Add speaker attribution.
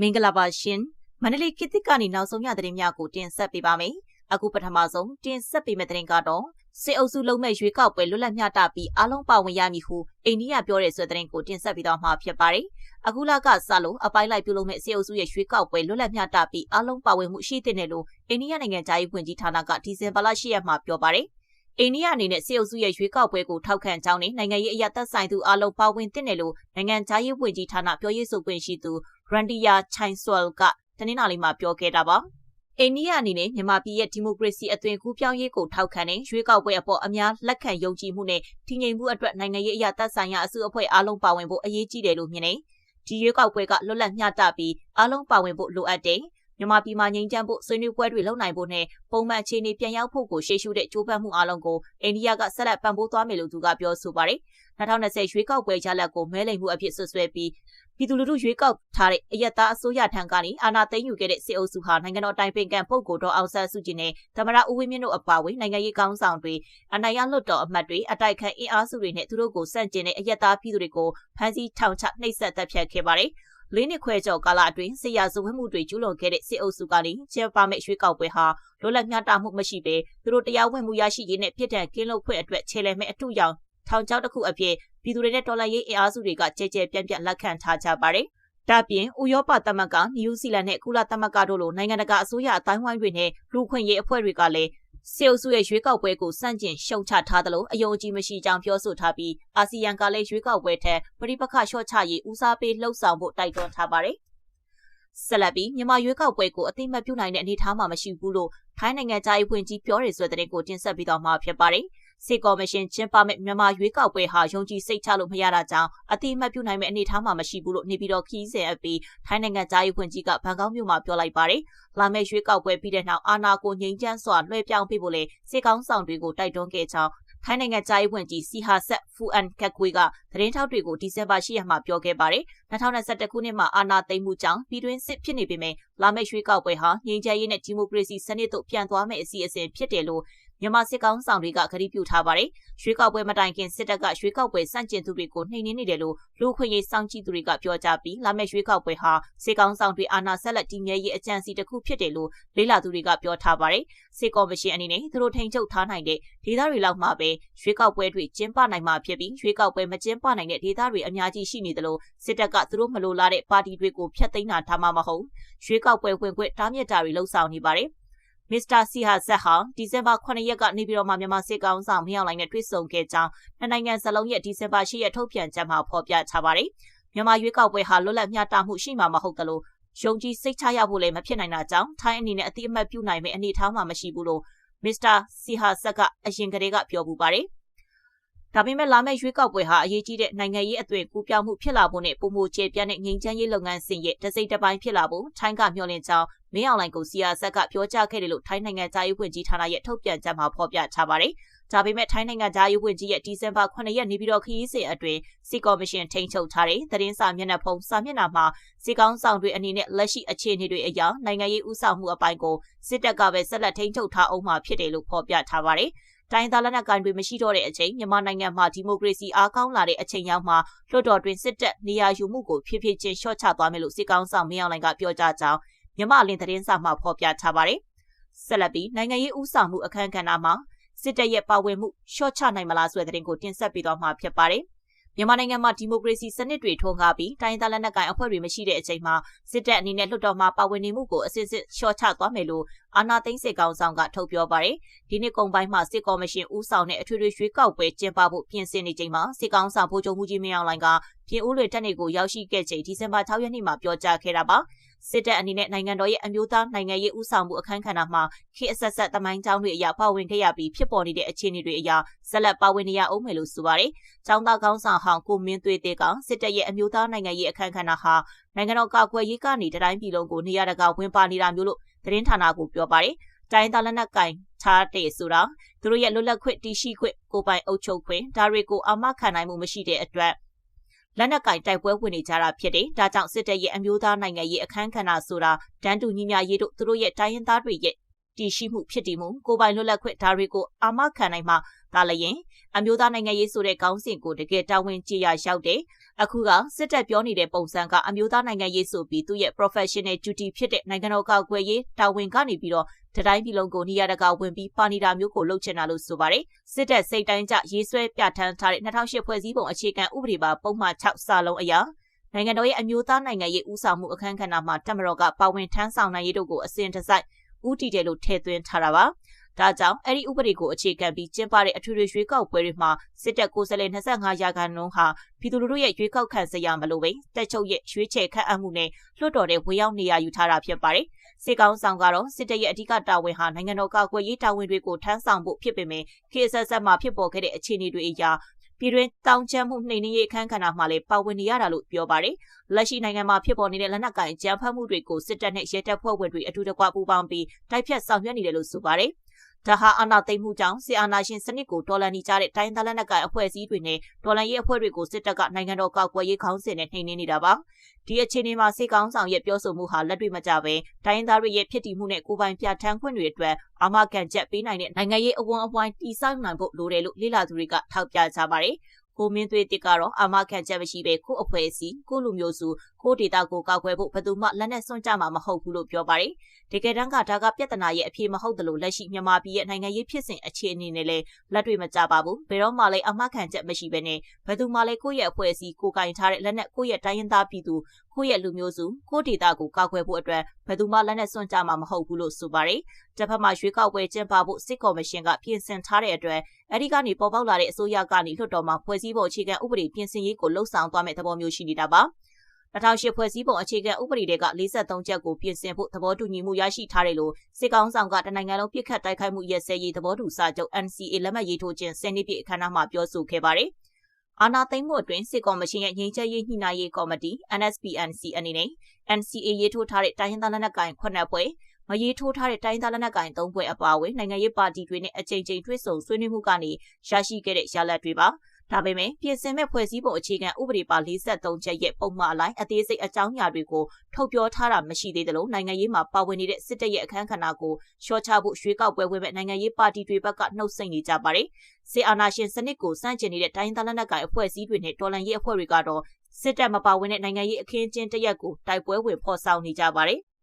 Speaker 1: မင်္ဂလာပါရှင်မန္တလေးခေတ်သစ်ကနေနောက်ဆုံးရသတင်းများကိုတင်ဆက်ပေးပါမယ်အခုပထမဆုံးတင်ဆက်ပေးမယ့်သတင်းကတော့စစ်အုပ်စုလုံးမဲ့ရွေးကောက်ပွဲလွတ်လပ်မျှတပြီးအားလုံးပါဝင်ရမည်ဟုအိန္ဒိယပြောတဲ့ဆိုတဲ့သတင်းကိုတင်ဆက်ပေးတော့မှာဖြစ်ပါတယ်အခုလကစလို့အပိုင်းလိုက်ပြုလုပ်မဲ့စစ်အုပ်စုရဲ့ရွေးကောက်ပွဲလွတ်လပ်မျှတပြီးအားလုံးပါဝင်မှုရှိတဲ့နယ်လို့အိန္ဒိယနိုင်ငံသားရေးဝန်ကြီးဌာနကဒီဇင်ဘာလ10ရက်မှာပြောပါတယ် အိန္ဒိယအနေနဲ့စစ်အုပ်စုရဲ့ရွေးကောက်ပွဲကိုထောက်ခံကြောင်းနဲ့နိုင်ငံရေးအရသက်ဆိုင်သူအလုံးပါဝင်တဲ့နယ်လို့နိုင်ငံသားရေးဝန်ကြီးဌာနပြောရေးဆိုခွင့်ရှိသူရန်ဒီယာချိုင်ဆွဲလ်ကတနင်္လာနေ့မှာပြောခဲ့တာပါအိန္ဒိယအနေနဲ့မြန်မာပြည်ရဲ့ဒီမိုကရေစီအသွင်ကူးပြောင်းရေးကိုထောက်ခံတဲ့ရွေးကောက်ပွဲအပေါ်အများလက်ခံယုံကြည်မှုနဲ့တည်ငြိမ်မှုအတွက်နိုင်ငံရေးအရာသက်ဆိုင်ရာအစုအဖွဲ့အားလုံးပါဝင်ဖို့အရေးကြီးတယ်လို့မြင်တယ်။ဒီရွေးကောက်ပွဲကလွတ်လပ်မျှတပြီးအားလုံးပါဝင်ဖို့လိုအပ်တယ်။ မြန်မာပြည်မှာငြိမ်းချမ်းဖို့ဆွေးနွေးပွဲတွေလုပ်နိုင်ဖို့နဲ့ပုံမှန်အခြေအနေပြန်ရောက်ဖို့ကိုရှေ့ရှုတဲ့ကြိုးပမ်းမှုအလုံးကိုအိန္ဒိယကဆက်လက်ပံ့ပိုးသွားမယ်လို့သူကပြောဆိုပါတယ်။2020ရွေးကောက်ပွဲရလဒ်ကိုမဲလိမ်မှုအဖြစ်ဆွဆွဲပြီးပြည်သူလူထုရွေးကောက်ထားတဲ့အယက်သားအစိုးရထံကနေအာဏာသိမ်းယူခဲ့တဲ့စစ်အုပ်စုဟာနိုင်ငံတော်တိုင်ပင်ခံပုဂ္ဂိုလ်တော်အောင်ဆန်းစုကြည်နဲ့သမရဦးဝင်းမြင့်တို့အပါအဝင်နိုင်ငံရေးကောင်းဆောင်တွေအနိုင်ရလွတ်တော်အမတ်တွေအတိုက်ခံအင်အားစုတွေနဲ့သူတို့ကိုစန့်ကျင်တဲ့အယက်သားပြည်သူတွေကိုဖမ်းဆီးထောင်ချနှိပ်စက်တပ်ဖြတ်ခဲ့ပါတယ်။ လေးနှစ်ခွဲကျော်ကာလအတွင်းစစ်ရာဇဝတ်မှုတွေကျူးလွန်ခဲ့တဲ့စစ်အုပ်စုကနေကျင်းပမဲ့ရွေးကောက်ပွဲဟာလွတ်လပ်မျှတမှုမရှိဘဲသူတို့တရားဝင်မှုရရှိရေးနဲ့ပြည်ထန်ကင်းလို့ခွင့်အတွက်ခြေလှယ်မဲ့အထုရောင်ထောင်ချောက်တစ်ခုအဖြစ်ပြည်သူတွေနဲ့တော်လှန်ရေးအင်အားစုတွေကကြဲကြဲပြန့်ပြန့်လက်ခံထားကြပါတယ်။ဒါပြင်ဥရောပသမဂ္ဂနယူးဇီလန်နဲ့ကုလသမဂ္ဂတို့လိုနိုင်ငံတကာအစိုးရအတိုင်းဝိုင်းတွေနဲ့လူခွင့်ရေးအဖွဲ့တွေကလည်း စေအုပ်စုရဲ့ရွေးကောက်ပွဲကိုစန့်ကျင်ရှုံချထားသလိုအယုံကြည်မရှိကြောင်းပြောဆိုထားပြီးအာဆီယံကလည်းရွေးကောက်ပွဲထက်ပရိပခလျှော့ချရေးဦးစားပေးလှုပ်ဆောင်ဖို့တိုက်တွန်းထားပါတယ်။ဆက်လက်ပြီးမြန်မာရွေးကောက်ပွဲကိုအသိမှတ်ပြုနိုင်တဲ့အနေအထားမှာမရှိဘူးလို့ထိုင်းနိုင်ငံသားရေးဝန်ကြီးပြောရဆိုတဲ့တဲ့ကိုတင်ဆက်ပြီးတော့မှာဖြစ်ပါတယ်။ စစ်ကော်မရှင်ကျင်းပမဲ့မြန်မာရွေးကောက်ပွဲဟာယုံကြည်စိတ်ချလို့မရတာကြောင့်အတိအမှတ်ပြုနိုင်မဲ့အနေအထားမှာမရှိဘူးလို့နေပြည်တော်ခီးစဉ်အပြီးထိုင်းနိုင်ငံသားရေးဝန်ကြီးကဘန်ကောက်မြို့မှာပြောလိုက်ပါတယ်။လာမယ့်ရွေးကောက်ပွဲပြီးတဲ့နောက်အာဏာကိုငြိမ်းချမ်းစွာလွှဲပြောင်းပေးဖို့လေစစ်ကောင်းဆောင်တွေကိုတိုက်တွန်းခဲ့ကြောင်းထိုင်းနိုင်ငံသားရေးဝန်ကြီးစီဟာဆက်ဖူအန်ကက်ကွေကသတင်းထောက်တွေကိုဒီဇင်ဘာ10ရက်မှာပြောခဲ့ပါတယ်။2021ခုနှစ်မှာအာဏာသိမ်းမှုကြောင့်ပြည်တွင်းစစ်ဖြစ်နေပေမဲ့လာမယ့်ရွေးကောက်ပွဲဟာငြိမ်းချမ်းရေးနဲ့ဒီမိုကရေစီစနစ်သို့ပြန်သွားမယ့်အစီအစဉ်ဖြစ်တယ်လို့ မြန်မာစစ်ကောင်ဆောင်တွေကကတိပြုထားပါတယ်။ရွှေကောက်ပွဲမတိုင်ခင်စစ်တပ်ကရွှေကောက်ပွဲစန့်ကျင်သူတွေကိုနှိမ်နင်းနေတယ်လို့လူခွင့်ရေးစောင့်ကြည့်သူတွေကပြောကြပြီးလာမယ့်ရွှေကောက်ပွဲဟာစစ်ကောင်ဆောင်တွေအာဏာဆက်လက်တည်မြဲရေးအကြံစီတစ်ခုဖြစ်တယ်လို့လေးလာသူတွေကပြောထားပါတယ်။စစ်ကော်မရှင်အနေနဲ့သူတို့ထိန်းချုပ်ထားနိုင်တဲ့ဒေသတွေလောက်မှာပဲရွှေကောက်ပွဲတွေကျင်းပနိုင်မှာဖြစ်ပြီးရွှေကောက်ပွဲမကျင်းပနိုင်တဲ့ဒေသတွေအများကြီးရှိနေတယ်လို့စစ်တပ်ကသူတို့မလိုလားတဲ့ပါတီတွေကိုဖျက်သိမ်းတာထားမှာမဟုတ်ရွှေကောက်ပွဲဝင်ခွင့်တားမြစ်တာတွေလှုံ့ဆော်နေပါတယ်။ မစ္စတာစီဟာဇက်ဟာဒီဇင်ဘာ9ရက်ကနေပြည်တော်မှာမြန်မာစစ်ကောင်ဆောင်မြောက်လိုင်းနဲ့တွေ့ဆုံခဲ့ကြောင်းနိုင်ငံစလုံးရဲ့ဒီဇင်ဘာ10ရက်ထုတ်ပြန်ချက်မှာဖော်ပြထားပါတယ်။မြန်မာရွေးကောက်ပွဲဟာလွတ်လပ်မျှတမှုရှိမှာမဟုတ်သလိုယုံကြည်စိတ်ချရဖို့လည်းမဖြစ်နိုင်တာကြောင့်ထိုင်းအနေနဲ့အတိအမှတ်ပြုနိုင်မယ့်အနေအထားမှမရှိဘူးလို့မစ္စတာစီဟာဇက်ကအရင်ကတည်းကပြောပူပါတယ်။ဒါပေမဲ့လာမယ့်ရွေးကောက်ပွဲဟာအရေးကြီးတဲ့နိုင်ငံရေးအသွင်ကူးပြောင်းမှုဖြစ်လာဖို့နဲ့ပုံမကျေပြန့်တဲ့ငြိမ်းချမ်းရေးလုပ်ငန်းစဉ်ရဲ့တစိမ့်တစ်ပိုင်းဖြစ်လာဖို့ထိုင်းကမျှော်လင့်ကြောင်း မင်းအောင်လိုင်ကိုစီယာဆက်ကပြောကြားခဲ့တယ်လို့ထိုင်းနိုင်ငံသားရေးဝန်ကြီးဌာနရဲ့ထုတ်ပြန်ချက်မှာဖော်ပြထားပါတယ်။ဒါပေမဲ့ထိုင်းနိုင်ငံသားရေးဝန်ကြီးရဲ့ဒီဇင်ဘာ9ရက်နေပြည်တော်ခရီးစဉ်အတွင်းစီကော်မရှင်ထိန်းချုပ်ထားတဲ့သတင်းစာမျက်နှာဖုံးစာမျက်နှာမှာစီကောင်းဆောင်တွေအနေနဲ့လက်ရှိအခြေအနေတွေအရနိုင်ငံရေးဥဆောင်မှုအပိုင်းကိုစစ်တပ်ကပဲဆက်လက်ထိန်းချုပ်ထားအောင်မှာဖြစ်တယ်လို့ဖော်ပြထားပါတယ်။တိုင်းသားလက်နက်ကိုင်တွေမရှိတော့တဲ့အချိန်မြန်မာနိုင်ငံမှာဒီမိုကရေစီအားကောင်းလာတဲ့အချိန်ရောက်မှာလွှတ်တော်တွင်စစ်တပ်နေရာယူမှုကိုဖြည်းဖြည်းချင်းလျှော့ချသွားမယ်လို့စစ်ကောင်ဆောင်မင်းအောင်လှိုင်ကပြောကြားကြောင်း မြန်မာလင်းသတင်းစာမှဖော်ပြထားပါတယ်။ဆက်လက်ပြီးနိုင်ငံရေးဥဆောင်မှုအခမ်းကဏ္ဍမှာစစ်တပ်ရဲ့ပါဝင်မှုလျှော့ချနိုင်မလားဆိုတဲ့သတင်းကိုတင်ဆက်ပေးသွားမှာဖြစ်ပါတယ်။မြန်မာနိုင်ငံမှာဒီမိုကရေစီစနစ်တွေထွန်းကားပြီးတိုင်းသားလက်နက်ကိုင်အဖွဲ့တွေမရှိတဲ့အချိန်မှာစစ်တပ်အနေနဲ့လွှတ်တော်မှာပါဝင်နေမှုကိုအစစ်စစ်လျှော့ချသွားမယ်လို့အာဏာသိမ်းစစ်ကောင်ဆောင်ကထုတ်ပြောပါတယ်။ဒီနှစ်ကုန်ပိုင်းမှာစစ်ကော်မရှင်ဦးဆောင်တဲ့အထွေထွေရွေးကောက်ပွဲကျင်းပဖို့ပြင်ဆင်နေချိန်မှာစစ်ကောင်ဆောင်ဗိုလ်ချုပ်မှုကြီးမင်းအောင်လှိုင်ကပြင်ဦးလွေတက်နေကိုရောက်ရှိခဲ့ချိန်ဒီဇင်ဘာ6ရက်နေ့မှာပြောကြားခဲ့တာပါ။ စစ်တပ်အနေနဲ့နိုင်ငံတော်ရဲ့အမျိုးသားနိုင်ငံရေးဥဆောင်မှုအခမ်းကဏ္ဍမှာခေတ်အဆက်ဆက်တမိုင်းကြောင်းတွေအရာပါဝင်ခဲ့ရပြီးဖြစ်ပေါ်နေတဲ့အခြေအနေတွေအရာဆက်လက်ပါဝင်နေရအောင်မယ်လို့ဆိုပါတယ်။ចောင်းသားကောင်းဆောင်ဟောင်းကိုမင်းသွေးသေးကစစ်တပ်ရဲ့အမျိုးသားနိုင်ငံရေးအခမ်းကဏ္ဍဟာနိုင်ငံတော်ကာကွယ်ရေးကနေတိုင်းပြည်လုံးကိုနေရာတကာဝင်ပါနေတာမျိုးလို့သတင်းဌာနကိုပြောပါတယ်။တိုင်းသားလက်နက်ကင်ထားတဲ့ဆိုတာသူတို့ရဲ့လွတ်လပ်ခွင့်တရှိခွင့်ကိုပိုင်အုပ်ချုပ်ခွင့်ဒါတွေကိုအာမခံနိုင်မှုမရှိတဲ့အတွက် လက်နက်ကင်တိုက်ပွဲဝင်နေကြတာဖြစ်တယ်။ဒါကြောင့်စစ်တပ်ရဲ့အမျိုးသားနိုင်ငံရေးအခမ်းကဏ္ဍဆိုတာတန်းတူညီမျှရေးတို့သူတို့ရဲ့တိုင်းရင်းသားတွေရဲ့တည်ရှိမှုဖြစ်တည်မှုကိုပိုင်လွတ်လပ်ခွင့်ဒါတွေကိုအာမခံနိုင်မှ ဒါလည်းရင်အမျိုးသားနိုင်ငံရေးဆိုတဲ့ခေါင်းစဉ်ကိုတကယ်တာဝန်ကြည်ရရောက်တယ်။အခုကစစ်တပ်ပြောနေတဲ့ပုံစံကအမျိုးသားနိုင်ငံရေးဆိုပြီးသူ့ရဲ့ professional duty ဖြစ်တဲ့နိုင်ငံတော်ကောက်ွယ်ရေးတာဝန်ကနေပြီးတော့တတိုင်းပြည်လုံးကိုနေရာတကာဝင်ပြီးပါနေတာမျိုးကိုလုပ်ချင်တာလို့ဆိုပါတယ်။စစ်တပ်စိတ်တိုင်းကြရေးဆွဲပြဋ္ဌာန်းထားတဲ့2008ဖွဲ့စည်းပုံအခြေခံဥပဒေပါပုံမှန်6စာလုံးအရနိုင်ငံတော်ရဲ့အမျိုးသားနိုင်ငံရေးဦးဆောင်မှုအခမ်းကဏ္ဍမှာတက်မတော်ကပါဝင်ထမ်းဆောင်နိုင်ရေးတို့ကိုအစဉ်တစိုက်ဦးတည်တယ်လို့ထည့်သွင်းထားတာပါ။ ဒါကြောင့်အဲ့ဒီဥပဒေကိုအခြေခံပြီးကျင်းပတဲ့အထွေထွေရွေးကောက်ပွဲတွေမှာစစ်တပ်ကိုယ်စားလှယ်25ရာခိုင်နှုန်းဟာပြည်သူလူထုရဲ့ရွေးကောက်ခံစရာမလိုပဲတက်ချုပ်ရဲ့ရွေးချယ်ခန့်အပ်မှုနဲ့လွှတ်တော်တဲ့ဝေရောက်နေရယူထားတာဖြစ်ပါတယ်။စစ်ကောင်ဆောင်ကတော့စစ်တပ်ရဲ့အဓိကတာဝန်ဟာနိုင်ငံတော်ကာကွယ်ရေးတာဝန်တွေကိုထမ်းဆောင်ဖို့ဖြစ်ပေမဲ့ခေတ်ဆက်ဆက်မှာဖြစ်ပေါ်ခဲ့တဲ့အခြေအနေတွေအရာပြည်တွင်းတောင်ချမ်းမှုနှိမ်နင်းရေးအခမ်းကဏ္ဍမှာလည်းပါဝင်နေရတာလို့ပြောပါတယ်။လက်ရှိနိုင်ငံမှာဖြစ်ပေါ်နေတဲ့လက်နက်ကိုင်ကြမ်းဖက်မှုတွေကိုစစ်တပ်နဲ့ရဲတပ်ဖွဲ့ဝင်တွေအထူးတကွပူးပေါင်းပြီးတိုက်ဖြတ်ဆောင်ရွက်နေတယ်လို့ဆိုပါတယ်။ ဒါဟာအာဏာသိမ်းမှုကြောင့်ဆီအာဏာရှင်စနစ်ကိုတော်လှန်နေကြတဲ့တိုင်းသားလက်နက်ကိုင်အဖွဲ့အစည်းတွေနဲ့တော်လှန်ရေးအဖွဲ့တွေကိုစစ်တပ်ကနိုင်ငံတော်ကောက်ွယ်ရေးခေါင်းစဉ်နဲ့နှိမ်နင်းနေတာပါဒီအခြေအနေမှာစစ်ကောင်ဆောင်ရဲ့ပြောဆိုမှုဟာလက်တွေ့မကျပဲတိုင်းသားတွေရဲ့ဖြစ်တည်မှုနဲ့ကိုပိုင်ပြဋ္ဌာန်းခွင့်တွေအတွက်အာမခံချက်ပေးနိုင်တဲ့နိုင်ငံရေးအဝန်းအဝိုင်းတိစောက်နိုင်ဖို့လိုတယ်လို့လေ့လာသူတွေကထောက်ပြကြပါတယ်ကိုမင်းသွေးတစ်ကတော့အာမခံချက်မရှိပဲကိုအဖွဲ့အစည်းကိုလူမျိုးစု ကိုဒေတာကိုကောက်ွယ်ဖို့ဘယ်သူမှလက်နဲ့စွန့်ကြမှာမဟုတ်ဘူးလို့ပြောပါတယ်။တကယ်တမ်းကဒါကပြဿနာရဲ့အဖြေမဟုတ်တယ်လို့လက်ရှိမြန်မာပြည်ရဲ့နိုင်ငံရေးဖြစ်စဉ်အခြေအနေနဲ့လည်းလက်တွေ့မကျပါဘူး။ဘယ်တော့မှလည်းအာမခံချက်မရှိဘဲနဲ့ဘယ်သူမှလည်းကိုယ့်ရဲ့အဖွဲ့အစည်းကိုကင်ထားတဲ့လက်နဲ့ကိုယ့်ရဲ့တိုင်းရင်းသားပြည်သူကိုယ့်ရဲ့လူမျိုးစုကိုဒေတာကိုကောက်ွယ်ဖို့အတွက်ဘယ်သူမှလက်နဲ့စွန့်ကြမှာမဟုတ်ဘူးလို့ဆိုပါတယ်။တစ်ဖက်မှာရွေးကောက်ပွဲကျင်းပဖို့စစ်ကော်မရှင်ကပြင်ဆင်ထားတဲ့အတွက်အဲဒီကနေပေါ်ပေါက်လာတဲ့အစိုးရကနေလွှတ်တော်မှာဖွဲ့စည်းပုံအခြေခံဥပဒေပြင်ဆင်ရေးကိုလှုံ့ဆော်သွားမယ့်သဘောမျိုးရှိနေတာပါ 2008ဖွဲ့စည်းပုံအခြေခံဥပဒေတွေက43ချက်ကိုပြင်ဆင်ဖို့သဘောတူညီမှုရရှိထားတယ်လို့စစ်ကောင်ဆောင်ကတနိုင်ငံလုံးပြစ်ခတ်တိုက်ခိုက်မှုရဲစဲရေးသဘောတူစာချုပ် NCA လက်မှတ်ရေးထိုးခြင်းစနေပြည်အခမ်းအနားမှာပြောဆိုခဲ့ပါတယ်။အာနာသိမ့်မှုအတွင်းစစ်ကော်မရှင်ရဲ့ငြိမ်းချမ်းရေးညှိနှိုင်းရေးကော်မတီ NSPNC အနေနဲ့ NCA ရေးထိုးထားတဲ့တိုင်းရင်းသားလက်နက်ကိုင်ခုနှစ်ဖွဲ့မရေးထိုးထားတဲ့တိုင်းသားလက်နက်ကိုင်၃ဖွဲ့အပါအဝင်နိုင်ငံရေးပါတီတွေနဲ့အကြိမ်ကြိမ်တွေ့ဆုံဆွေးနွေးမှုကနေရရှိခဲ့တဲ့ရလဒ်တွေပါ ဒါပေမဲ့ပြင်ဆင်မဲ့ဖွဲ့စည်းပုံအခြေခံဥပဒေပါ43ချက်ရဲ့ပုံမှန်အလိုက်အသေးစိတ်အကြောင်းအရာတွေကိုထုတ်ပြောထားတာမရှိသေးသလိုနိုင်ငံရေးမှာပါဝင်နေတဲ့စစ်တပ်ရဲ့အခမ်းကဏ္ဍကိုရှော့ချဖို့ရွေးကောက်ပွဲဝင်မဲ့နိုင်ငံရေးပါတီတွေဘက်ကနှုတ်ဆက်နေကြပါတယ်။စစ်အာဏာရှင်စနစ်ကိုစန့်ကျင်နေတဲ့တိုင်းသားလက်နက်ကိုင်အဖွဲ့အစည်းတွေနဲ့တော်လှန်ရေးအဖွဲ့တွေကတော့စစ်တပ်မပါဝင်တဲ့နိုင်ငံရေးအခင်းအကျင်းတရက်ကိုတိုက်ပွဲဝင်ဖော်ဆောင်နေကြပါတယ်။